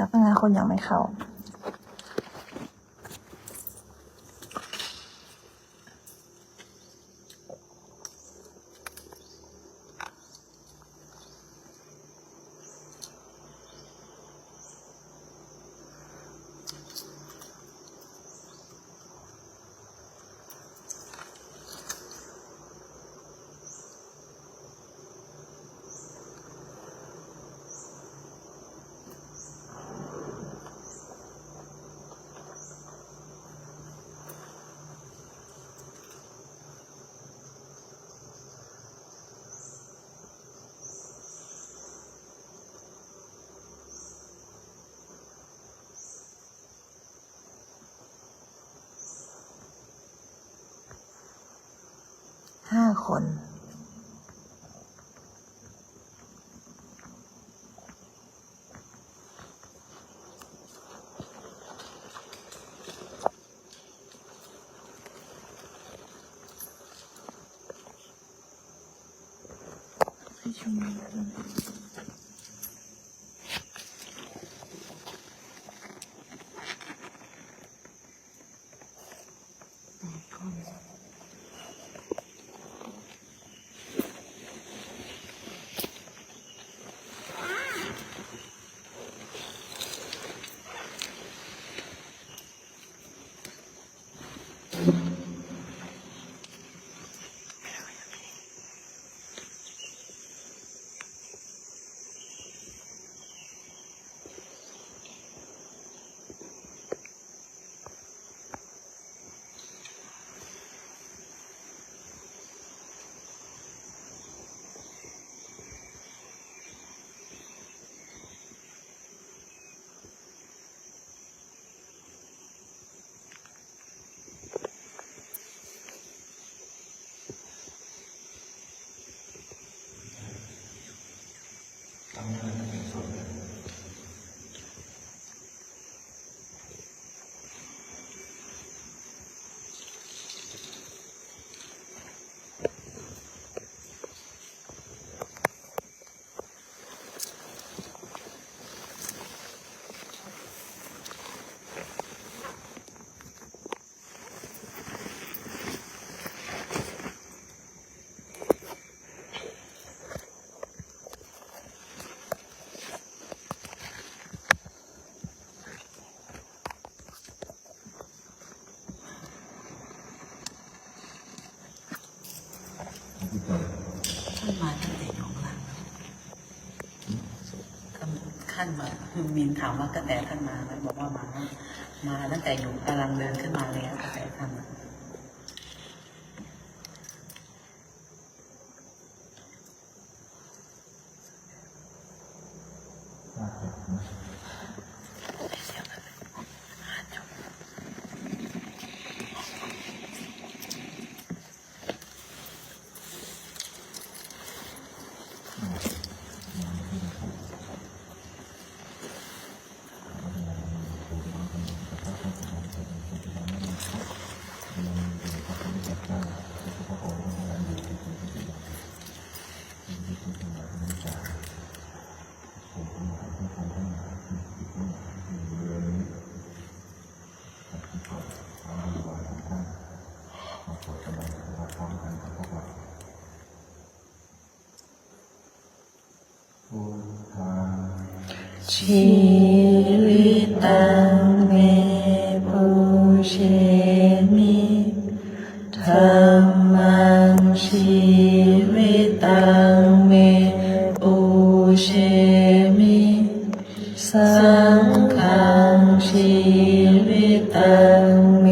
แล้วพนักงานคนยังไม่เข้า ห้าคน ท่านมาคือมินถามว่ากระแต่ท่านมาไหมบอกว่ามา มาตั้งแต่อยู่กำลังเดินขึ้นมาแล้วก็แต่ท่านมา ชีวิตังเมปุเชมิธรรมังชีวิตังเมปุเชมิสังฆังชีวิตังเม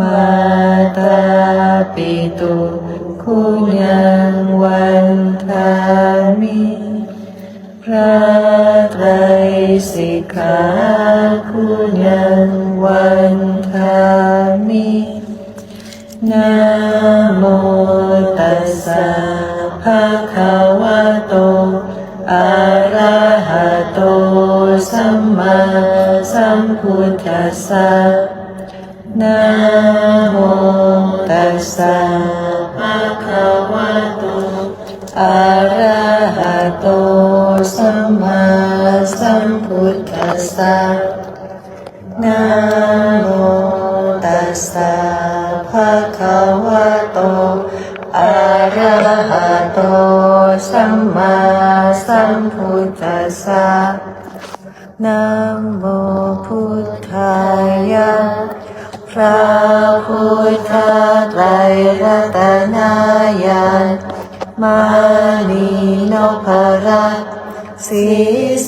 มาตาปิตุคุณังวันทามิพระไตรสิกขาคุณังวันทามินะโมตัสสะภะคะวะโตอะระหะโตสัมมาสัมพุทธัสสะ นะโมตัสสะภะคะวะโตอะระหะโตสัมมาสัมพุทธัสสะนะโมตัสสะภะคะวะโตอะระหะโตสัมมาสัมพุทธัสสะนะโมพุทธายะ พระพุทธไตรรัตนายานมานีนภรัตน์สี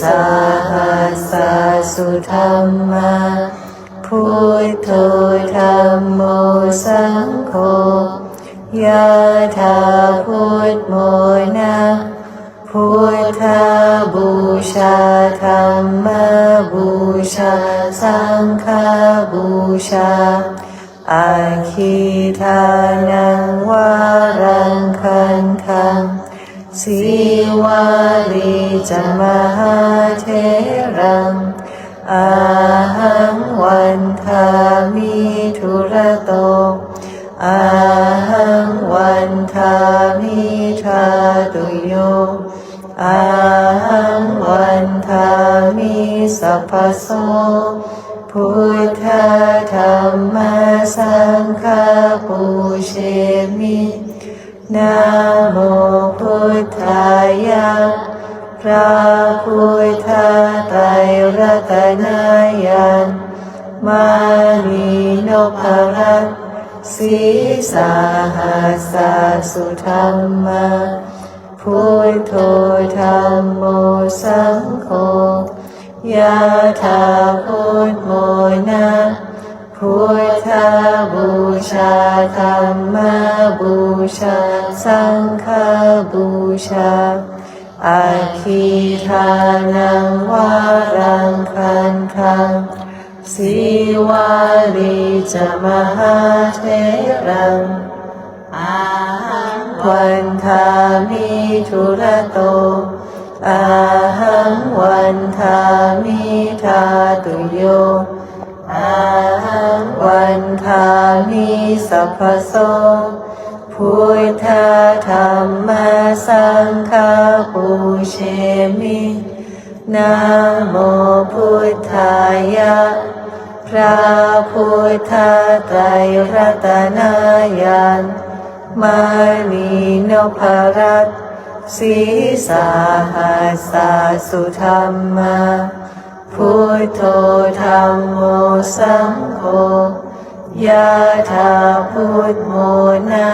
สาหัสสสุธรรมาพุทโธธรรมโมสังโฆยะถาพุทโมนะ พุทธบูชาธรรมบูชา สังฆบูชา อาคิทานังวารังคันคังสีวาลีจะมหาเทรังอาหังวันทามิทุระโตอาหังวันทามิทาตุโย อาหังวันทามิสัพพโสพุทธธรรมสังฆปูเชมินะโมพุทธายะพระพุทธไตรรัตนายานมานีโนภรัตสีสาหัสสสุธรรมา พุทโธธรรมโมสังโฆยะถาพุทโมนะพุทธบูชาธรรมบูชา สังฆบูชาอาคีทานังวารังคันคังสีวาลีจะมหาเทรัง หังวันทามิทุระโตอาหังวันทามิทาตุโยอาหังวันทามิสัพพโสพุทธธรรมสังฆปูเชมินะโมพุทธายะ พระพุทธไตรรัตนายาน มานีนภรัตสีสาหัสสสุธรรมาพุทโธธรรมโมสังโฆยะถาพุทโมนะ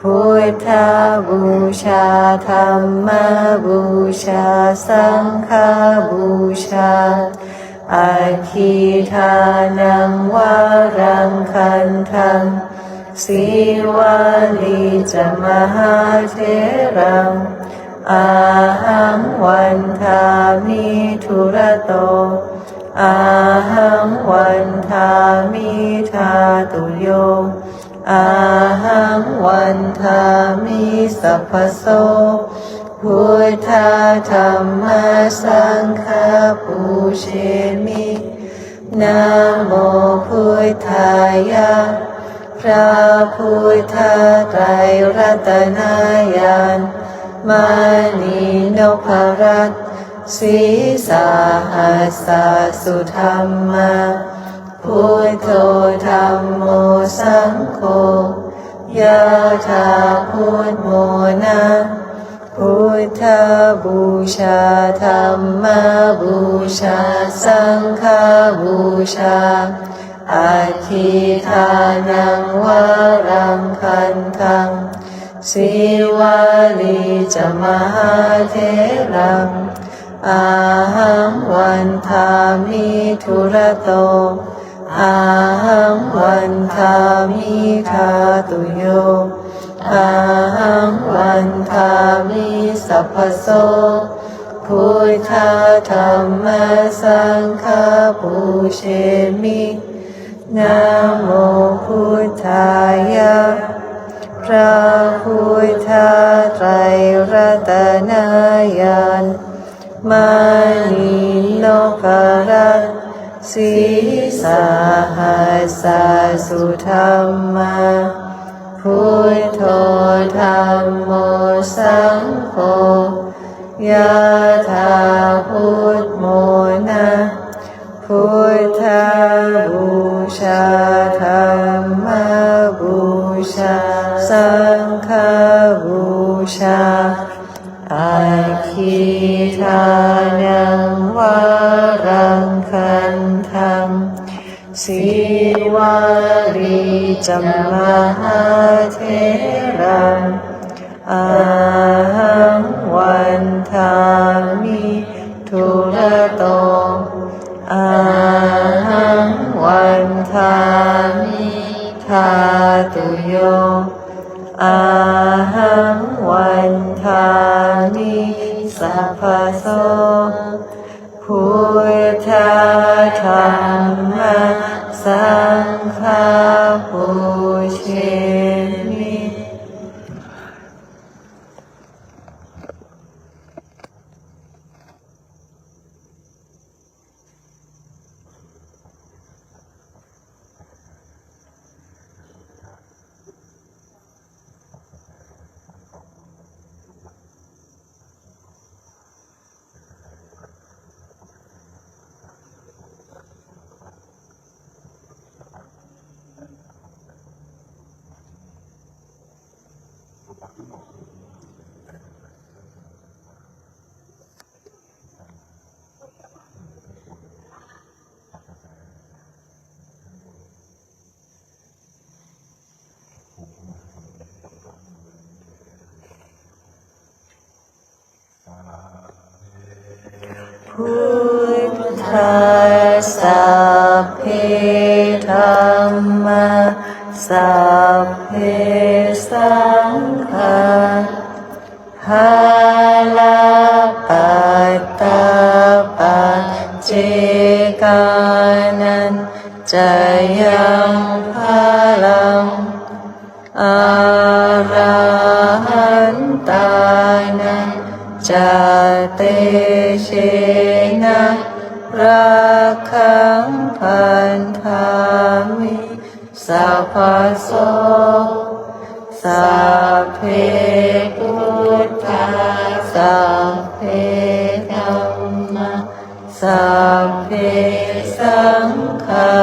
พุทธบูชาธรรมบูชาสังฆบูชาอาคีทานังวารังคันทัง สีวาลีจะมหาเทรังอาหังวันทามิทุระโตอาหังวันทามิทาตุโยอาหังวันทามิสัพพโสพุทธาธรรมสังฆปูเชมินะโมพุทธายะ พระพุทธไตรรัตนายานมานีนภรัตน์สีสาหัสสสุธรรมาพุทโธธรรมโมสังโฆยะถาพุทโมนะพุทธบูชาธรรมบูชา สังฆบูชา อาคีทานังวารังคันทังสีวาลีจะมหาเทรัง อาหังวันทามิทุระโต อาหังวันทามิทาตุโย อาหังวันทามิสัพพโสพุพุทธธรรมสังฆปูเชมิ นะโมพุทธายะพระพุทธไตรรัตนายานมานิโลกรัตสีสาหัสสุธรรมาพุทโธธรรมโมสังโฆยะถาพุทโมนะพุท ชาธรรมบูชา สังฆบูชาอาคิทานังวารังคันทังสีวารีจัมมาเทรังอาหังวัน ทาตุโย อาหังวันทามิสัพพโส พุทธัสสะเพธรรมะสัพเพสังฆาภาลาปัตตาปัจเจกานันจะยังพลังอาราหันตานัน จเตเชนะรักขังพันธามิสัพพโสสัพเพพุทธาสัพเพธรรมะสัพเพสังฆา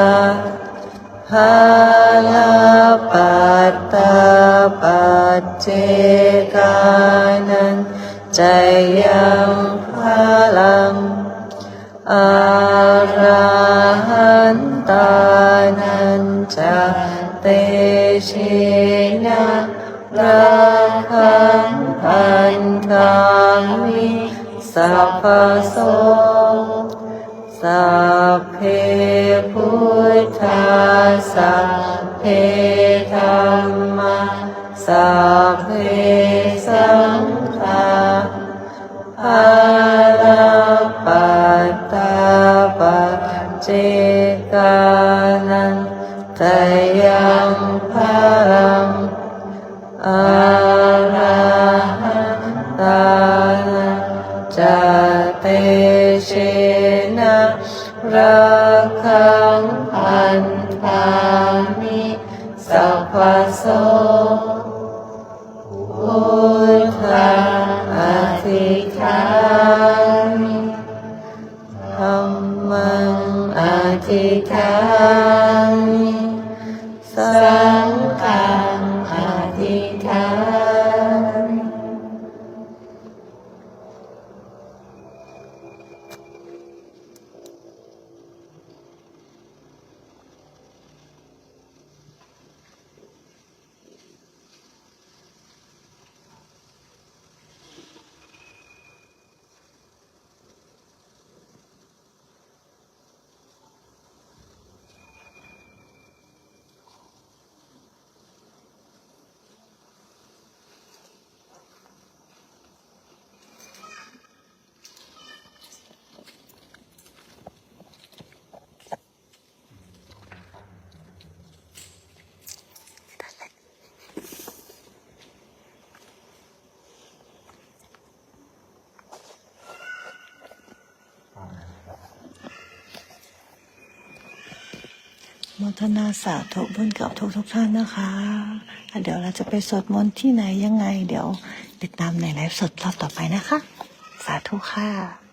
ภาลาปัตตาปัจเจกานัน จยังพลังอาราหันตานันจะเตเชนะรักขังพันธามิสัพพโสสัพเพพุทธาสัพเพธรรมะสัพเพสัง ลาปัตตาปัจเจกานันตยังพลังอาราหันตานันจเตเชนะรักขังพันธามิสัพพโสพุทธังอธิฐามิธรรมังอธิฐามิสังฆังอธิฐามิ โมทนาสาธุบุญกับทุกทุกท่านนะคะเดี๋ยวเราจะไปสวดมนต์ที่ไหนยังไง เดี๋ยวติดตามในไลฟ์สดรอบต่อไปนะคะ สาธุค่ะ